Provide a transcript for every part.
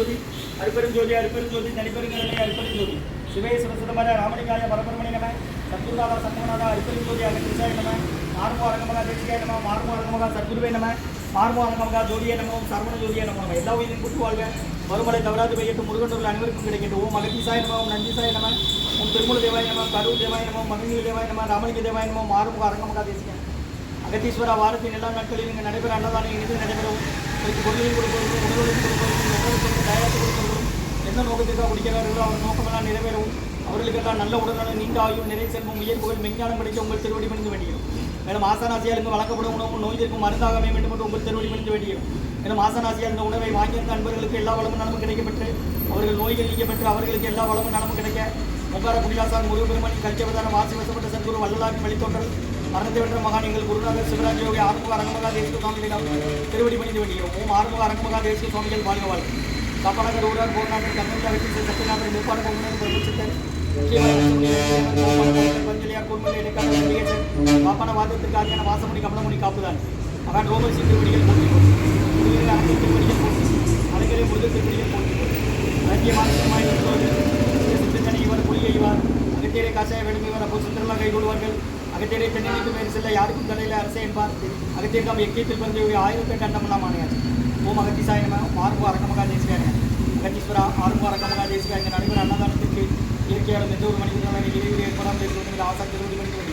ஜோதி அருப்பெரும் ஜோதி அருப்பெரும் ஜோதி தனிப்பெருங்கடலை அருப்பெரும் ஜோதி. சிவே சிவசுதமர ராமலிங்காய பரபரமணி நம சத்குருநாதா சத்மநாதா அருப்பெரும் ஜோதி அகத்திசாய நம மார்மோ அரங்கமகா தேசிகாய நம மார்மோ அரங்கமகா சத்குருவே நம மார்மோ அரங்கமகா ஜோதிய நம சரவண ஜோதிய நம எல்லா உயிரின் கூட்டு வாழ்க. மறுமலை தவறாது பெய்யட்டும் முருகனூர்கள் அனைவருக்கும் கிடைக்கட்டும். ஓம் அகத்திசாய நம ஓம் நந்திசாய நம ஓம் திருமூல தேவாய நம கரூர் தேவாய நம மகன்கள் தேவாய நம ராமலிங்க தேவாய நம மாறுமுக அரங்கமகா தேசிகாய அகத்தீஸ்வரா வாரத்தின் எல்லா நாட்களிலும் இங்கு நடைபெற அன்னதானம் இணைந்து நடைபெறவும். இதற்கு பொருளையும் கொடுப்பவர்களும் உணவுகளையும் கொடுப்பவர்களும் உணவுகளுக்கு தயாரித்து கொடுப்பவர்களும் எந்த நோக்கத்திற்காக குடிக்கிறார்களோ அவர் நோக்கமெல்லாம் நிறைவேறவும் அவர்களுக்கெல்லாம் நல்ல உடல்நலம் நீண்ட ஆயுள் நிறை செல்வம் உயர் புகழ் மெஞ்ஞானம் கிடைக்க உங்கள் திருவடி பணிந்து வேண்டியும் மேலும் ஆசானாசியாளுக்கு வழங்கப்படும் உணவும் நோய் தீர்க்கும் மருந்தாக அமைய வேண்டும் என்று உங்கள் திருவடி பணிந்து வேண்டியும் மேலும் ஆசானாசியால் இந்த உணவை வாங்கியிருந்த அன்பர்களுக்கு எல்லா வளமும் நலமும் கிடைக்கப்பட்டு அவர்கள் நோய்கள் நீக்கப்பட்டு அவர்களுக்கு எல்லா வளமும் நலமும் கிடைக்க முக்கார குடிலாசான் முருகபெருமணி கல்ச்சவதான வாசி வசப்பட்ட சத்குரு வள்ளலாக்கு வழித்தோன்றல் மரணத்தை வென்ற மகான் எங்கள் குருநாதர் சிவராஜ் யோகி ஆறுமுக அரங்கமகா தேசிய சுவாமிகளிடம் திருவடி பணிந்து வேண்டியோம் ஓம் ஆறுமுக அரங்கமகா தேசிய சுவாமிகள் வாழ்க வாழ்க. காப்பாளர் ஊரார் போர்நாதர் கர்மஞ்சா வெற்றி சத்யநாதர் மூப்பான பொங்கல் பிரபுச்சித்தர் பஞ்சலியார் குறுமலை இடைக்கால பாப்பான வாதத்திற்கு ஆகியான வாசமணி கமலமணி காப்புதான். மகான் ரோமசி திருவடிகள் போட்டி முருகன் அரசு திருவடிகள் போட்டி அழகிலே முருகன் திருவடிகள் போட்டி ரஞ்சியமான சித்தனை இவர் புலியை இவர் அகத்தியரை காசாய வேண்டும் இவர் அப்போ சுந்தரலா கைகொள்வார்கள் அகத்தியரை தென்னிக்கு மேல் செல்ல யாருக்கும் தலையில் அரசே என்பார். அகத்தியர்காம் எக்கியத்தில் பந்து ஆயிரத்தி அண்டமெல்லாம் ஆணையாச்சு ஓம் அகத்திசாய நம மார்பு அரங்கமகா தேசிகாய அகத்தீஸ்வரா ஆறுமுக அரங்கமகா தேசிகா இந்த நடைபெற அன்னதானத்திற்கு இயற்கையாளர் எந்த ஒரு மனிதர்களான இடைவெளி ஏற்படாமல் இருக்கிறது ஆசா திருவடி வேண்டும்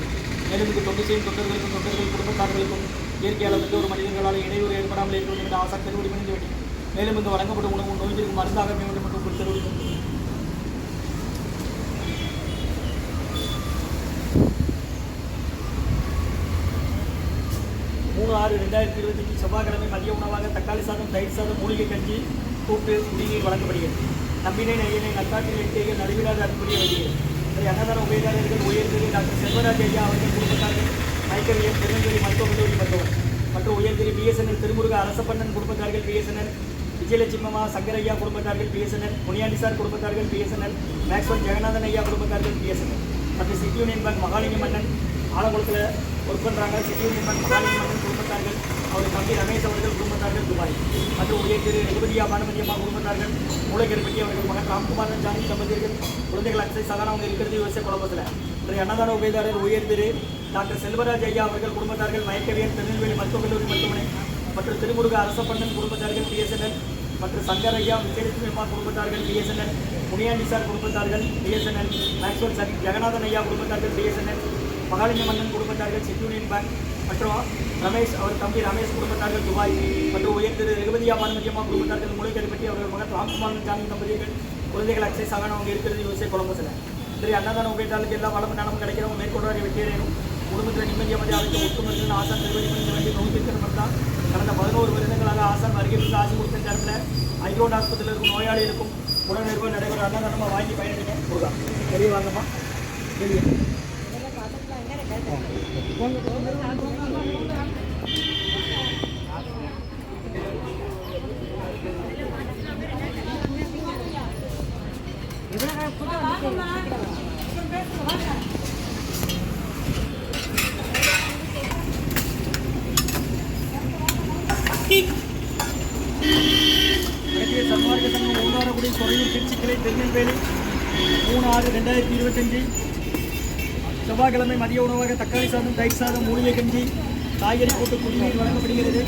மேலும் இது தொண்டு செய்யும் தொண்டர்களுக்கும் தொண்டர்கள் குடும்பத்தார்களுக்கும் இயற்கையாளர் எந்த ஒரு மனிதர்களால் இடையூறு ஏற்படாமல் இருக்கிறது என்ற ஆசா திருவடி வேண்டும் மேலும் இந்த வழங்கப்படும் உணவு நோய்களுக்கு மருந்தாக அமைய வேண்டும் என்று உங்கள் திருவடி பண்ணி வேண்டும். மூணு ஆறு ரெண்டாயிரத்தி இருபத்தஞ்சு செவ்வாய்க்கிழமை மதிய உணவாக தக்காளி சாதம் தயிர் சாதம் மூலிகை கஞ்சி கூட்டு குடிநீர் வழங்கப்படுகிறது. நம்பினை நையனை நத்தாற்றில் எட்டேகள் நடுவிடாத அன்புரிய வருகிறது சரி அன்னதான உபயோகாரர்கள் உயர்திரு டாக்டர் செல்வராஜ் ஐயா அவர்கள் குடும்பத்தார்கள் மைக்கவியன் திருநெல்வேலி மருத்துவ கல்லூரி மருத்துவர். மற்றும் உயர்திரு பிஎஸ்என்எல் திருமுருக அரசப்பண்ணன் குடும்பத்தார்கள் பிஎஸ்என்எல் விஜயலட்சுமம்மா சங்கரையா குடும்பத்தார்கள் பிஎஸ்என்எல் முனியாண்டி சார் குடும்பத்தார்கள் பிஎஸ்என்எல் மேக்ஸ்வல் ஜெகநாதன் ஐயா குடும்பத்தார்கள் பிஎஸ்என்எல். மற்றும் city union bank Mahalinga Mannan ஆலங்குளத்தில் work பண்ணுறாங்க city union bank Mahalinga Mannan குடும்பத்தார்கள் அவருடைய தம்பி ரமேஷ் அவர்கள் குடும்பத்தார்கள் துபாய். மற்றும் உயர் திரு ரகுபதியா பானுமதியம்மா குடும்பத்தார்கள் மூளைக்கருப்பட்டி அவர்கள் மகன் ராம்குமாரன் ஜானி தம்பதியர்கள் குழந்தைகள் அச்சை சகானா அவங்க இருக்கிறது விவசாய குழப்பத்தில் இன்றைய அன்னதான உபயதாரர் உயர் திரு டாக்டர் செல்வராஜ் ஐயா அவர்கள் குடும்பத்தார்கள் மயக்கவியன் திருநெல்வேலி மருத்துவக் கல்லூரி மருத்துவமனை மற்றும் திருமுருக அரசப்பண்ணன் குடும்பத்தார்கள் பிஎஸ்என்எல் மற்றும் சங்கர் ஐயா விஜயலட்சுமி அம்மா குடும்பத்தார்கள் பிஎஸ்என்எல் முனியாண்டி சார் குடும்பத்தார்கள் பிஎஸ்என்எல் மேக்ஸ்வல் சார் ஜெகநாதன் ஐயா குடும்பத்தார்கள் பிஎஸ்என்எல் மகாலிங்க மன்னன் குடும்பத்தார்கள் சிட்டி யூனியன் பேங்க் மற்றும் ரமேஷ் அவர் தம்பி ரமேஷ் குடும்பத்தார்கள் துபாய் மற்றும் உயர் திரு ரகுபதியா பானுமதி அம்மா குடும்பத்தார்கள் முளைக்கருப்பட்டி அவர்கள் மகன் ராம்குமார் ஜானி தம்பதிகள் குழந்தைகள் அக்சைஸ் ஆகணும் அவங்க இருக்கிறது விவசாய குழம்புல சரி அன்னதான உபயோகாளுக்கு எல்லா வளமும் நலமும் கிடைக்கிறவங்க மேற்கொண்டு வெற்றியடையணும் குடும்பத்தில் நிம்மதி அமைதி அழைத்து ஒட்டுமொத்த ஆசான் நிர்வகி பண்ண வேண்டிய நோய் தீர்க்கிறவங்க தான் கடந்த பதினோரு வருடங்களாக ஆசான் வருகை இருந்து ஆசி கொடுத்த நேரத்தில் ஐரோட் ஆஸ்பத்திரியில் இருக்கும் நோயாளிகளுக்கும் உடல் நிர்வாகம் நடைபெற அன்னதானமாக வாங்கி பயணிடுங்க முருகா வெளியே வாங்கம்மா. வெளியே. ஊடாரக்குடி துறையூர் திருச்சி கிளை திருநெல்வேலி மூணு ஆறு ரெண்டாயிரத்தி இருபத்தஞ்சு. செவ்வாய்க்கிழமை மதிய உணவாக தக்காளி சாதம் தயிர் சாதம் மூலிகை கஞ்சி காய்கறி போட்டு குடிநீர் வழங்கப்படுகிறது.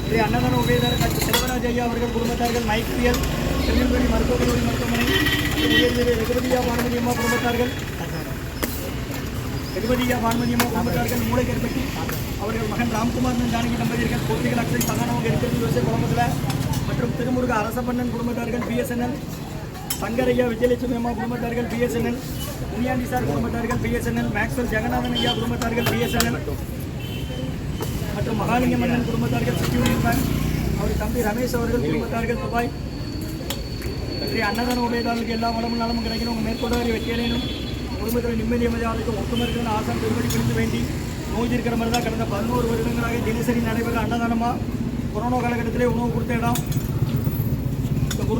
இன்றைய அன்னதான உபயதாரர் டாக்டர் செல்வராஜ் ஐயா அவர்கள் குடும்பத்தார்கள் மைக்ரியல் திருநெல்வேலி மருத்துவக் கல்லூரி மருத்துவமனை உயர்திரு ரகுபதியா பானுமதி குடும்பத்தார்கள் ரகுபதியா பானுமதி அம்மா குடும்பத்தார்கள் மூளைக்கருப்பட்டி அவர்கள் மகன் ராம்குமார் ஜானகி தம்பதியர்கள் குழந்தைகள் அக்ஷய் சகானவங்க இருக்கிறது விவசாய குடும்பத்தில். மற்றும் திருமுருக அரசப்பண்ணன் குடும்பத்தார்கள் பிஎஸ்என்எல் சங்கரையா விஜயலட்சுமி அம்மா குடும்பத்தார்கள் பிஎஸ்என்எல் முனியாண்டி சார் குடும்பத்தார்கள் பிஎஸ்என்எல் மேக்ஸ்வல் ஜெகநாதன் ஐயா குடும்பத்தார்கள் பிஎஸ்என்எல் மற்றும் மகாலிங்க மன்னன் குடும்பத்தார்கள் சிட்டி பேங்க் அவர் தம்பி ரமேஷ் அவர்கள் குடும்பத்தார்கள் துபாய். ஸ்ரீ அன்னதான உபயதாளுக்கு எல்லா வளமும் நலமும் கிடைக்கணும். உங்கள் மேற்கொண்டு வெற்றியடையணும். குடும்பத்தில் நிம்மதி அமைதியாளருக்கு ஒட்டுமருக்கிற ஆசான் திருப்பதி பிரிந்து வேண்டி நோய் இருக்கிற மாதிரி தான் கடந்த பதினோரு வருடங்களாக தினசரி நடைபெற அன்னதானமாக கொரோனா காலகட்டத்திலே உணவு கொடுத்த இடம்.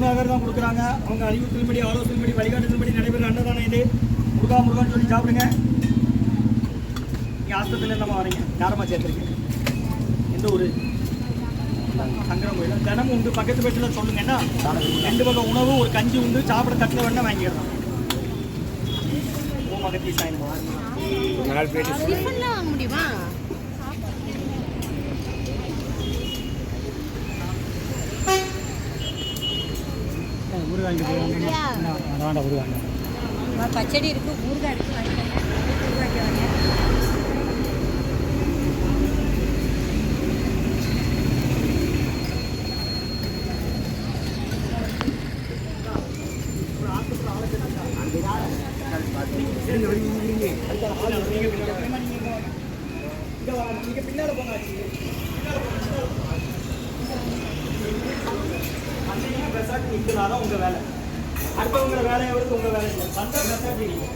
குருநாதர் தான் கொடுக்குறாங்க. அவங்க அறிவுத்தின்படி ஆலோசனைப்படி வழிகாட்டுதல்படி நடைபெற அன்னதானம் இது. முருகா முருகான்னு சொல்லி சாப்பிடுங்க. நீங்கள் ஆஸ்பத்திரியில் இல்லாமல் வரீங்க. யாரம்மா சேர்த்துருக்கீங்க? எந்த ஊர்? சங்கரன் கோயில் தினமும் உண்டு. பக்கத்து வீட்டில் சொல்லுங்க என்ன? ரெண்டு வகை உணவு ஒரு கஞ்சி உண்டு. சாப்பிட தட்டில் வேணா வாங்கிடலாம் ஓ மகத்தி வாங்க முடியுமா ஊறுகாய் இல்லையா? வேண்டாம் ஊறுகாய் பச்சடி இருக்கு ஊறுகாய் இருக்கு வாங்கிக்கோங்க நீங்க பின்னால போங்க ஆச்சி. பின்னால போங்க. வந்தீங்கன்னா பெசாட்டு நிற்கலாம் உங்கள் வேலை. அடுத்தவங்க வேலையை விட உங்கள் வேலை இல்லை. வந்தா பெசாட்டு நீங்கள்